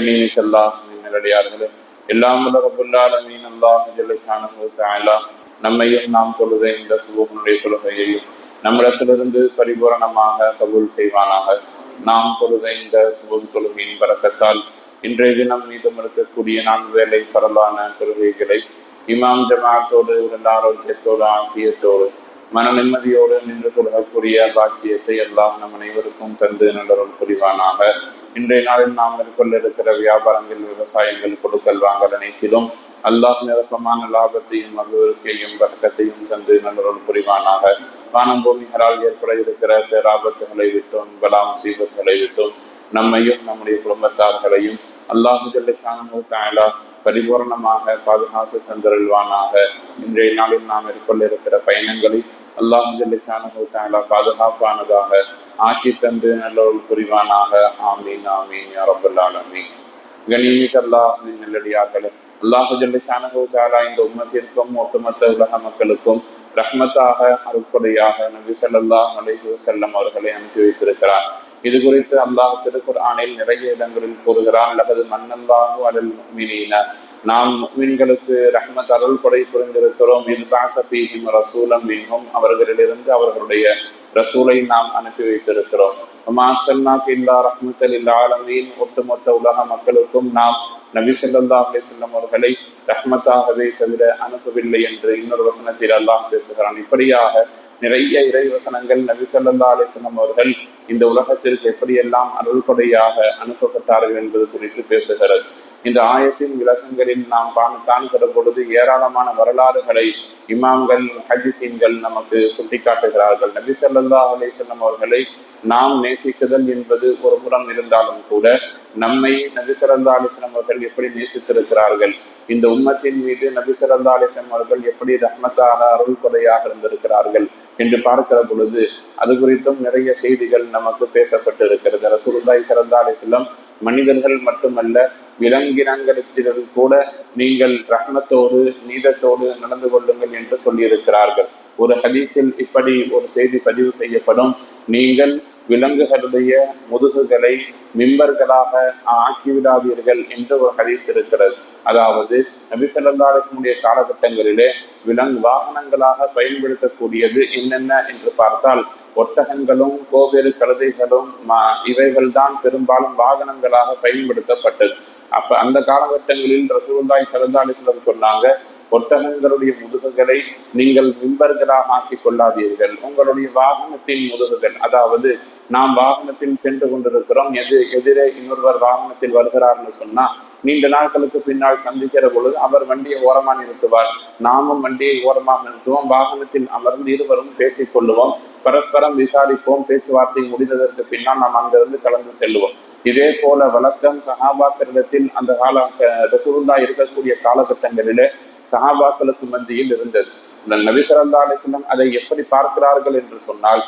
கண்ணியமிக்கல்லா நல்லடியார்களே எல்லாம் வல்ல ரபுல்லாலமீன் அல்லாஹ் ஜல்லஷானு நம்மையும் நாம் தொழுத இந்த சுபகனுடைய தொழுகையையும். நம்மிடத்திலிருந்து பரிபூரணமாக கபூல் செய்வானாக. நாம் தொழுத இந்த சுபம் தொழுகையின் பறக்கத்தால். இன்றைய தினம் மீதும் இருக்கக்கூடிய நான்கு வேலை பரவான தொழுகைகளை இமாம் ஜமாத்தோடு உடல் ஆரோக்கியத்தோடு ஆசியத்தோடு மன நிம்மதியோடு நின்று தொழுகக்கூடிய பாக்கியத்தை எல்லாம் நம் அனைவருக்கும் தந்து நல்லொருள் புரிவானாக. இன்றைய நாளில் நாம் மேற்கொள்ள இருக்கிற வியாபாரங்கள் விவசாயங்கள் கொடுக்கல் வாங்கல் அனைத்திலும் அல்லாஹ் நிரப்பமான லாபத்தையும் அபிவிருத்தியையும் வர்க்கத்தையும் தந்து நல்லொருள் புரிவானாக. வானம் பூமிகளால் ஏற்பட இருக்கிற பேராபத்துகளை விட்டும் பலாம் சீபத்துகளை விட்டும் நம்மையும் நம்முடைய குடும்பத்தார்களையும் அல்லாஹு ஜல்லஷானு தாயலா பரிபூரணமாக பாதுகாத்து தந்தருள்வானாக. இன்றைய நாளில் நாம் மேற்கொள்ள இருக்கிற பயணங்களில் அல்லாஹு ஜல்லஷானு பாதுகாப்பானதாக ஆக்கி தந்து நல்லொருள் புரிவானாக. ஆமீன் ஆமீன் யாரபுல் ஆலமீன். கணிமிக்க அல்லாஹ் நல்லடியாக்களே அல்லாஹு ஜல்லஷானு தாலா இந்த உம்மத்திற்கும் ஒட்டுமொத்த உலக மக்களுக்கும் ரஹ்மத்தாக அருப்படையாக நபி ஸல்லல்லாஹு அலைஹி வஸல்லம் அவர்களை அனுப்பி வைத்திருக்கிறார். இது குறித்து அல்லாஹ் திருக்குர் ஆணையில் நிறைய இடங்களில் கூறுகிறான் லகது மன்னல்லாஹு அலல் மீனின நாம் மீன்களுக்கு ரஹ்மத் அருள் கொடை புரிந்திருக்கிறோம் இன்பாசபீஹிம் ரசூலம் மின்ஹும். அவர்களிலிருந்து அவர்களுடைய ரசூலை நாம் அனுப்பி வைத்திருக்கிறோம். மாசல்லாக் இல்லா ரஹ்மத்தல் ஆலமீன். ஒட்டுமொத்த உலக மக்களுக்கும் நாம் நபி சொல்லல்லா அலி வஸல்லம் அவர்களை ரஹ்மத்தாகவே தவிர அனுப்பவில்லை என்று இன்னொரு வசனத்தில் அல்லாஹ் பேசுகிறான். இப்படியாக நிறைய இறை வசனங்கள் நபி சொல்லல்லா அலி வஸல்லம் அவர்கள் இந்த உலகத்திற்கு எப்படியெல்லாம் அருள் கொடையாக அனுப்பப்பட்டார்கள் என்பது குறித்து பேசுகிறது. இந்த ஆயத்தின் விளக்கங்களில் நாம் காண்கிற பொழுது ஏராளமான வரலாறுகளை இமாம்கள் ஹஜிசீன்கள் நமக்கு சுட்டிக்காட்டுகிறார்கள். நபி சல்லா அலிசல்லம் அவர்களை நாம் நேசிக்குதல் என்பது ஒரு புறம் இருந்தாலும் கூட நம்மை நபி ஸல்லல்லாஹு அலைஹி அவர்கள் எப்படி நேசித்திருக்கிறார்கள்? இந்த உம்மத்தின் மீது நபி ஸல்லல்லாஹு அலைஹி அவர்கள் எப்படி ரஹ்மத்தாக அருள்கொலையாக இருந்திருக்கிறார்கள் என்று பார்க்கிற பொழுது அது குறித்தும் நிறைய செய்திகள் நமக்கு பேசப்பட்டிருக்கிறது. இருக்கிறது ரசூலுல்லாஹி ஸல்லல்லாஹு மனிதர்கள் மட்டுமல்ல விலங்கினங்களிடம் கூட நீங்கள் ரஹ்மத்தோடு நீதத்தோடு நடந்து கொள்ளுங்கள் என்று சொல்லியிருக்கிறார்கள். ஒரு ஹதீஸில் இப்படி ஒரு செய்தி பதிவு செய்யப்படும். நீங்கள் விலங்குகளுடைய முதுகுகளை மிம்பர்களாக ஆக்கிவிடாதீர்கள் என்று ஒரு ஹதீஸ் இருக்கிறது. அதாவது நபி காலகட்டங்களிலே விலங்கு வாகனங்களாக பயன்படுத்தக்கூடியது என்னென்ன என்று பார்த்தால் ஒட்டகங்களும் கோவேறு கழுதைகளும் இவைகள் தான் பெரும்பாலும் வாகனங்களாக பயன்படுத்தப்பட்டது. அப்ப அந்த காலகட்டங்களில் ரசூலுல்லாஹி ஸல்லல்லாஹு சொன்னாங்க ஒட்டகங்களுடைய முதுகுகளை நீங்கள் மின்பர்களாக ஆக்கிக் கொள்ளாதீர்கள். உங்களுடைய வாகனத்தின் முதுகுகள் அதாவது நாம் வாகனத்தில் சென்று கொண்டிருக்கிறோம் எது எதிரே இன்னொருவர் வாகனத்தில் வருகிறார்னு சொன்னா நீண்ட நாட்களுக்கு பின்னால் சந்திக்கிற பொழுது அவர் வண்டியை ஓரமாக நிறுத்துவார். நாமும் வண்டியை ஓரமாக நிறுத்துவோம். வாகனத்தில் அமர்ந்து இருவரும் பேசிக் கொள்ளுவோம். பரஸ்பரம் விசாரிப்போம். பேச்சுவார்த்தை முடிந்ததற்கு பின்னால் நாம் அங்கிருந்து கலந்து செல்லுவோம். இதே போல வழக்கம் சகாபாக்களிடத்தில் அந்த கால ரசூல்லா இருக்கக்கூடிய காலகட்டங்களிலே சஹாபாக்களுக்கு மத்தியில் இருந்தது. நபி ஸல்லல்லாஹு அதை எப்படி பார்க்கிறார்கள் என்று சொன்னால்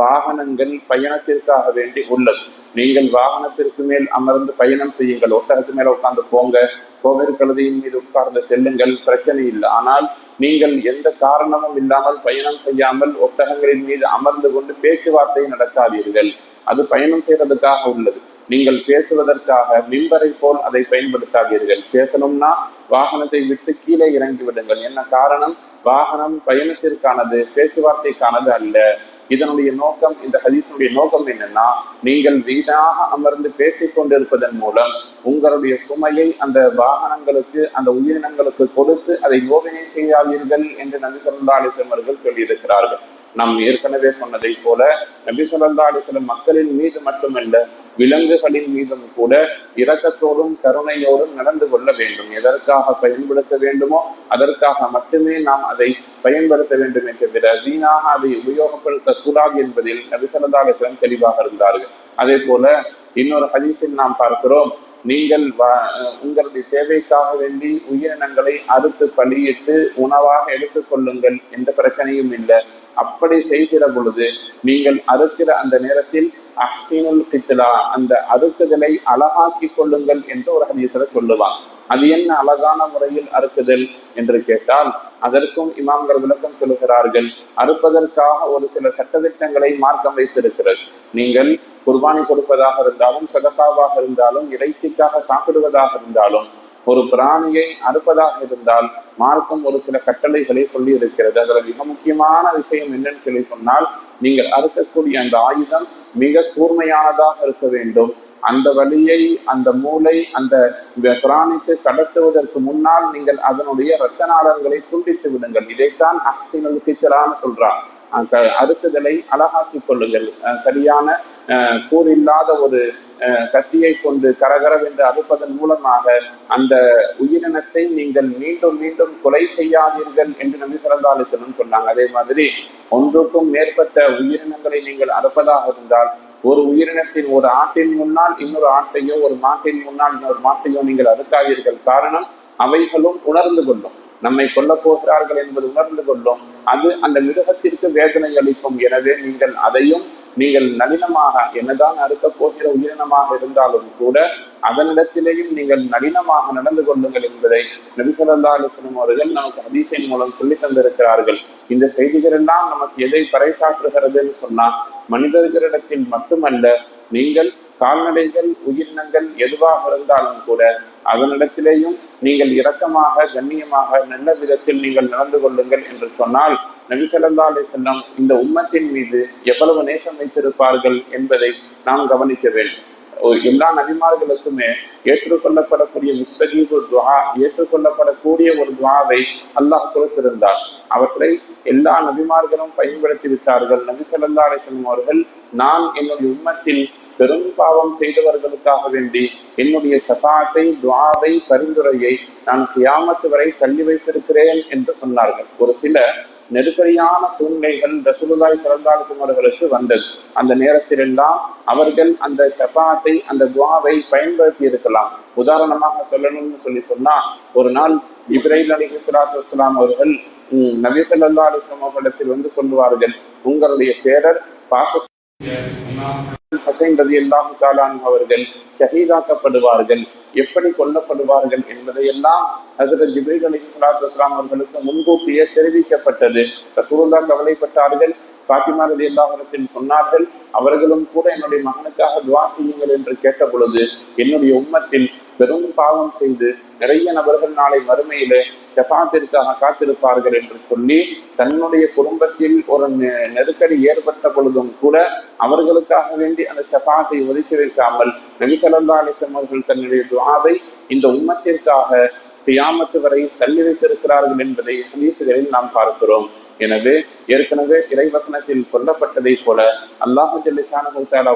வாகனங்கள் பயணத்திற்காக வேண்டி உள்ளது. நீங்கள் வாகனத்திற்கு மேல் அமர்ந்து பயணம் செய்யுங்கள் ஒட்டகத்து மேல உட்கார்ந்து போங்க கோவில் கழுதையின் மீது உட்கார்ந்து செல்லுங்கள் பிரச்சனை இல்லை. ஆனால் நீங்கள் எந்த காரணமும் இல்லாமல் பயணம் செய்யாமல் ஒட்டகங்களின் மீது அமர்ந்து கொண்டு பேச்சுவார்த்தை நடத்தாதீர்கள். அது பயணம் செய்வதற்காக உள்ளது. நீங்கள் பேசுவதற்காக மிம்பரை போல் அதை பயன்படுத்தாதீர்கள். பேசணும்னா வாகனத்தை விட்டு கீழே இறங்கி விடுங்கள். என்ன காரணம்? வாகனம் பயணத்திற்கானது பேச்சுவார்த்தைக்கானது அல்ல. இதனுடைய நோக்கம் இந்த ஹதீஸுடைய நோக்கம் என்னன்னா நீங்கள் வீணாக அமர்ந்து பேசிக் கொண்டிருப்பதன் மூலம் உங்களுடைய சுமையை அந்த வாகனங்களுக்கு அந்த உயிரினங்களுக்கு கொடுத்து அதை யோகனை செய்யாதீர்கள் என்று நபி சொல்லா அவர்கள் சொல்லியிருக்கிறார்கள். நாம் ஏற்கனவே சொன்னதை போல நபி சொல்லா அலிஸ்லம் மக்களின் மீது மட்டுமல்ல விலங்குகளின் மீதும் கூட இரக்கத்தோடும் கருணையோடும் நடந்து கொள்ள வேண்டும். எதற்காக பயன்படுத்த வேண்டுமோ அதற்காக மட்டுமே நாம் அதை பயன்படுத்த வேண்டும் என்று தவிர வீணாக அதை உபயோகப்படுத்தக்கூடாது என்பதில் நபி சொல்லா அலிஸ்லம் தெளிவாக இருந்தார்கள். அதே போல இன்னொரு ஹதீஸில் நாம் பார்க்கிறோம் நீங்கள் உங்களுடைய தேவைக்காக வேண்டி உயிரினங்களை அறுத்து பலியிட்டு உணவாக எடுத்துக்கொள்ளுங்கள் எந்த பிரச்சனையும் இல்லை. அப்படி செய்கிற பொழுது நீங்கள் அறுக்கிற அந்த நேரத்தில் அஹ்சீனுல் கித்லா அந்த அறுக்குதலை அழகாக்கி கொள்ளுங்கள் என்று ஒரு ஹதீஸ்ல சொல்லுவான். அது என்ன அழகான முறையில் அறுக்குதல் என்று கேட்டால் அதற்கும் இமாம்கள் விளக்கம் சொல்லுகிறார்கள் அறுப்பதற்காக ஒரு சில சட்டத்திட்டங்களை மார்க்கம் வைத்திருக்கிறது. நீங்கள் குர்பானி கொடுப்பதாக இருந்தாலும் சதப்பாவாக இருந்தாலும் இறைச்சிக்காக சாப்பிடுவதாக இருந்தாலும் ஒரு பிராணியை அறுப்பதாக இருந்தால் மார்க்கம் ஒரு சில கட்டளைகளை சொல்லி இருக்கிறது அதில் மிக முக்கியமான விஷயம் என்னன்னு சொல்லி சொன்னால் நீங்கள் அறுக்கக்கூடிய அந்த ஆயுதம் மிக கூர்மையானதாக இருக்க வேண்டும். அந்த வழியை அந்த மூளை அந்த குரானுக்கு கடத்துவதற்கு முன்னால் நீங்கள் அதனுடைய இரத்த நாளங்களை துண்டித்து விடுங்கள். இதைத்தான் அக்சினல் கிச்சலான்னு சொல்றான். அறுத்துதலை அழகாக்கிக் கொள்ளுங்கள். சரியான கூறில்லாத ஒரு கத்தியை கொண்டு கரகரவென்று அறுப்பதன் மூலமாக அந்த உயிரினத்தை நீங்கள் மீண்டும் மீண்டும் கொலை செய்யாதீர்கள் என்று நம்பி சிறந்தாலும் சொன்னாங்க. அதே மாதிரி ஒன்றுக்கும் மேற்பட்ட உயிரினங்களை நீங்கள் அறுப்பதாக இருந்தால் ஒரு உயிரினத்தின் ஒரு ஆட்டின் முன்னால் இன்னொரு ஆட்டையோ ஒரு மாட்டின் முன்னால் இன்னொரு மாட்டையோ நீங்கள் அறுக்காதீர்கள். காரணம் அவைகளும் உணர்ந்து கொள்ளும். நம்மை கொல்ல போகிறார்கள் என்பது உணர்ந்து கொள்ளும். அது அந்த மிருகத்திற்கு வேதனை அளிக்கும். எனவே நீங்கள் அதையும் நீங்கள் நளினமாக என்னதான் அறுக்கப் போகிற உயிரினமாக இருந்தாலும் கூட அதனிடத்திலேயும் நீங்கள் நளினமாக நடந்து கொள்ளுங்கள் என்பதை நபிசல்லா அலிஸ்லம் அவர்கள் நமக்கு அதிசயின் மூலம் சொல்லி தந்திருக்கிறார்கள். இந்த செய்திகள் எல்லாம் நமக்கு எதை பறைசாற்றுகிறதுன்னு சொன்னா மனிதர்களிடத்தில் மட்டுமல்ல நீங்கள் கால்நடைகள் உயிரினங்கள் எதுவாக இருந்தாலும் கூட அதனிடத்திலேயும் நீங்கள் இரக்கமாக கண்ணியமாக நல்ல விதத்தில் நீங்கள் நடந்து கொள்ளுங்கள் என்று சொன்னால் நபிசல்லா அலி செல்லம் இந்த உம்மத்தின் மீது எவ்வளவு நேசம் வைத்திருப்பார்கள் என்பதை நாம் கவனிக்க வேண்டும். எல்லா நபிமார்களுக்குமே ஏற்றுக்கொள்ளப்படக்கூடிய முஸ்தகீபு துவா ஏற்றுக்கொள்ளப்படக்கூடிய ஒரு துவாவை அல்லாஹ் கொடுத்திருந்தார். அவற்றை எல்லா நபிமார்களும் பயன்படுத்தி விட்டார்கள். நபி சொல்லா அலிஸ்லம் அவர்கள் நான் என்னுடைய உம்மத்தில் பெரும் பாவம் செய்தவர்களுக்காக வேண்டி என்னுடைய சபாத்தை துவாவை பரிந்துரையை நான் கியாமத்து வரை தள்ளி வைத்திருக்கிறேன் என்று சொன்னார்கள். ஒரு சில நெருக்கடியான சூழ்நிலைகள் ரசூலுல்லாய் சிறந்தாலும் அவர்களுக்கு வந்தது. அந்த நேரத்திலெல்லாம் அவர்கள் அந்த செபாத்தை அந்த துவாவை பயன்படுத்தி இருக்கலாம். உதாரணமாக சொல்லணும்னு சொல்லி சொன்னா ஒரு நாள் இப்ராஹிம் அலி சுலாத்து வஸ்லாம் அவர்கள் நபி சொல்லா அலிஸ்லாம் அவர்களிடத்தில் வந்து சொல்லுவார்கள் உங்களுடைய பேரர் பாச ஹசைன் ரதி அல்லாஹு தாலான் அவர்கள் ஷஹீதாக்கப்படுவார்கள். எப்படி கொல்லப்படுவார்கள் என்பதையெல்லாம் ஹசரத் ஜிப்ரீல் அலி சலாத்து இஸ்லாம் அவர்களுக்கு முன்கூட்டியே தெரிவிக்கப்பட்டது. ரசூல்லா கவலைப்பட்டார்கள். ஃபாத்திமா ரதி அல்லாஹரத்தில் சொன்னார்கள் அவர்களும் கூட என்னுடைய மகனுக்காக துவா செய்யுங்கள் என்று கேட்ட பொழுது என்னுடைய உம்மத்தில் பெரும் பாவம் செய்து நிறைய நபர்கள் நாளை மறுமையிலே செஃபாத்திற்காக காத்திருப்பார்கள் என்று சொல்லி தன்னுடைய குடும்பத்தில் ஒரு நெருக்கடி ஏற்பட்ட பொழுதும் கூட அவர்களுக்காக வேண்டி அந்த செஃபாத்தை ஒதுக்கி வைக்காமல் நபிசல்லா அலிசம் அவர்கள் தன்னுடைய துவாவை இந்த உம்மத்திற்காக தியாமத்து வரை தள்ளி வைத்திருக்கிறார்கள் என்பதை ஹதீசுகளில் நாம் பார்க்கிறோம். எனவே ஏற்கனவே இறைவசனத்தில் சொல்லப்பட்டதை போல அல்லாஹு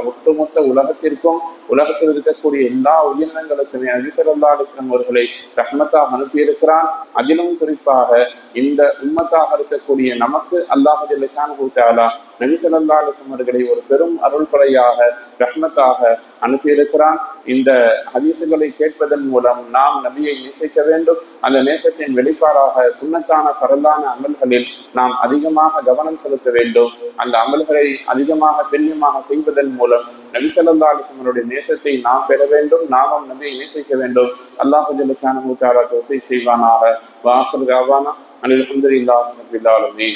ஒட்டுமொத்த உலகத்திற்கும் உலகத்தில் இருக்கக்கூடிய எல்லா உயிரினங்களுக்குமே அபிசல்லா அலிஸ்லாம் அவர்களை ரஹ்மத்தாக அனுப்பியிருக்கிறான். அதிலும் குறிப்பாக இந்த உம்மத்தாக இருக்கக்கூடிய நமக்கு அல்லாஹு ஜல்லிசான அவர்களை ஒரு பெரும் அருள் படையாக ரஹ்மத்தாக அனுப்பியிருக்கிறான். இந்த ஹதீசுகளை கேட்பதன் மூலம் நாம் நபியை நேசிக்க வேண்டும். அந்த நேசத்தின் வெளிப்பாடாக சுண்ணத்தான பரந்தான அமல்களில் நாம் அதிகமாக கவனம் செலுத்த வேண்டும். அந்த அமல்களை அதிகமாக பெண்ணியமாக செய்வதன் மூலம் நபிசல்லா அலிசமனுடைய நேசத்தை நாம் பெற வேண்டும். நாமும் நபியை நேசிக்க வேண்டும். அல்லாஹு ஜல்லுசான தோசை செய்வானாக. வாசல் காவானா அனில் அஹமதுல்லாஹ் நபில்லாலுமே